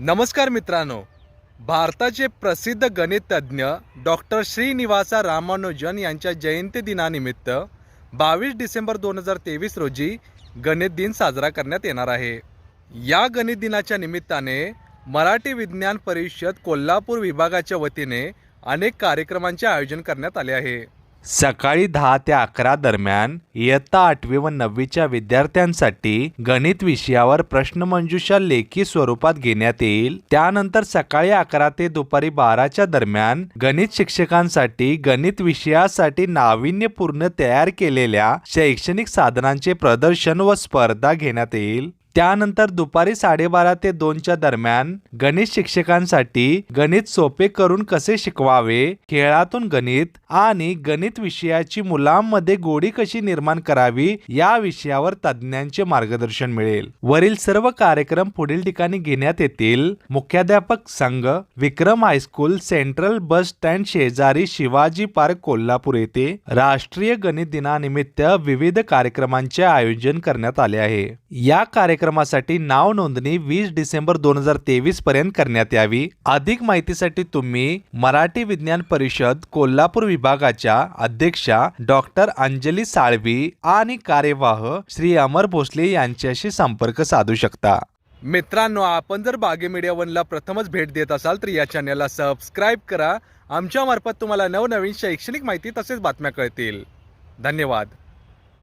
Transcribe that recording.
नमस्कार मित्रांनो. भारताचे प्रसिद्ध गणितज्ञ डॉक्टर श्रीनिवासा रामानुजन यांच्या जयंती दिनानिमित्त बावीस डिसेंबर दोन हजार तेवीस रोजी गणित दिन साजरा करण्यात येणार आहे. या गणित दिनाच्या निमित्ताने मराठी विज्ञान परिषद कोल्हापूर विभागाच्या वतीने अनेक कार्यक्रमांचे आयोजन करण्यात आले आहे. सकाळी दहा ते अकरा दरम्यान इयत्ता आठवी व नववीच्या विद्यार्थ्यांसाठी गणित विषयावर प्रश्नमंजुषा लेखी स्वरूपात घेण्यात येईल. त्यानंतर सकाळी अकरा ते दुपारी बाराच्या दरम्यान गणित शिक्षकांसाठी गणित विषयासाठी नाविन्यपूर्ण तयार केलेल्या शैक्षणिक साधनांचे प्रदर्शन व स्पर्धा घेण्यात येईल. त्यानंतर दुपारी साडेबारा ते दोनच्या दरम्यान गणित शिक्षकांसाठी गणित सोपे करून कसे शिकवावे खेळातून गणित आणि गणित विषयाची मुलांमध्ये गोडी कशी निर्माण करावी या विषयावर तज्ज्ञांचे मार्गदर्शन मिळेल. वरील सर्व कार्यक्रम पुढील ठिकाणी घेण्यात येतील. मुख्याध्यापक संघ Vikram high school central bus stand शेजारी शिवाजी पार्क कोल्हापूर येथे राष्ट्रीय गणित दिनानिमित्त विविध कार्यक्रमांचे आयोजन करण्यात आले आहे. या कार्यक्रमासाठी नाव नोंदणी वीस डिसेंबर दोन हजार तेवीस पर्यंत करण्यात यावी. अधिक माहितीसाठी तुम्ही मराठी विज्ञान परिषद कोल्हापूर विभागाच्या अध्यक्षा डॉक्टर अंजली साळवी आणि कार्यवाह श्री अमर भोसले यांच्याशी संपर्क साधू शकता. मित्रांनो आपण जर बागे मीडिया वनला प्रथमच भेट देत असाल तर या चॅनलला सबस्क्राईब करा. आमच्या मार्फत तुम्हाला नवनवीन शैक्षणिक माहिती तसेच बातम्या कळतील. धन्यवाद.